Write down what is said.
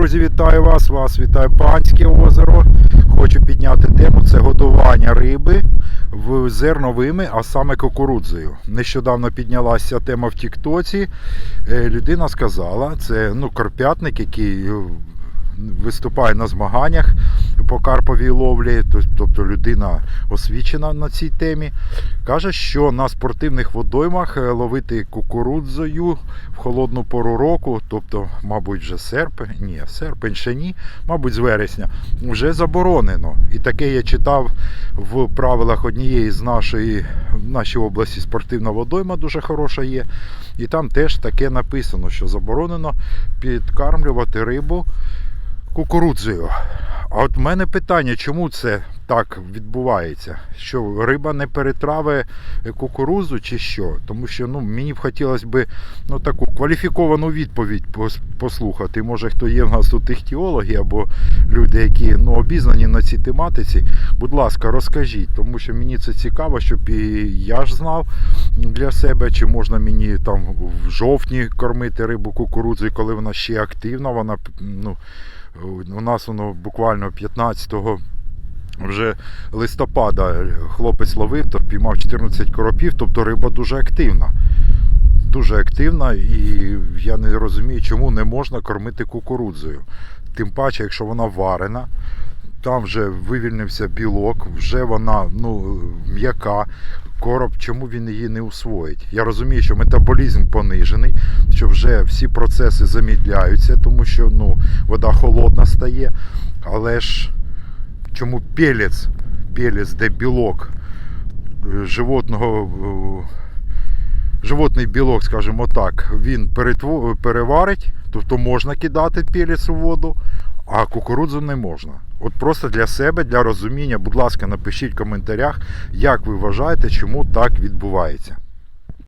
друзі, вітаю вас! Вас вітає Панське озеро. Хочу підняти тему це годування риби в зерновими, а саме кукурудзою. Нещодавно піднялася тема в Тіктоці. Е, Людина сказала, це ну, карпятник, який е, виступає на змаганнях по карповій ловлі, тобто людина освічена на цій темі. Каже, що на спортивних водоймах е, ловити кукурудзою в холодну пору року, тобто, мабуть, вже серпень, ні, серпень ще ні, мабуть, з вересня, вже заборонено. І таке я читав в правилах однієї з нашої в нашій області спортивна водойма дуже хороша є. І там теж таке написано, що заборонено підкармлювати рибу кукурудзою. А от в мене питання, чому це так відбувається? Що риба не перетравить кукурудзу чи що? Тому що ну, мені б хотілося б ну, таку кваліфіковану відповідь послухати. Може, хто є в нас тут іхтіологи або люди, які ну, обізнані на цій тематиці. Будь ласка, розкажіть, тому що мені це цікаво, щоб і я ж знав для себе, чи можна мені там в жовтні кормити рибу кукурудзою, коли вона ще активна. Вона ну, у нас воно буквально 15 вже листопада хлопець ловив, то піймав 14 коропів, тобто риба дуже активна. Дуже активна, і я не розумію, чому не можна кормити кукурудзою. Тим паче, якщо вона варена, там вже вивільнився білок, вже вона ну, м'яка. Короб, чому він її не усвоїть? Я розумію, що метаболізм понижений, що вже всі процеси замідляються, тому що ну, вода холодна стає. Але ж чому пелець, пелець, де білок е, животного, е, животний білок, скажімо так, він переварить, тобто можна кидати пелець у воду, а кукурудзу не можна. От просто для себе, для розуміння, будь ласка, напишіть в коментарях, як ви вважаєте, чому так відбувається.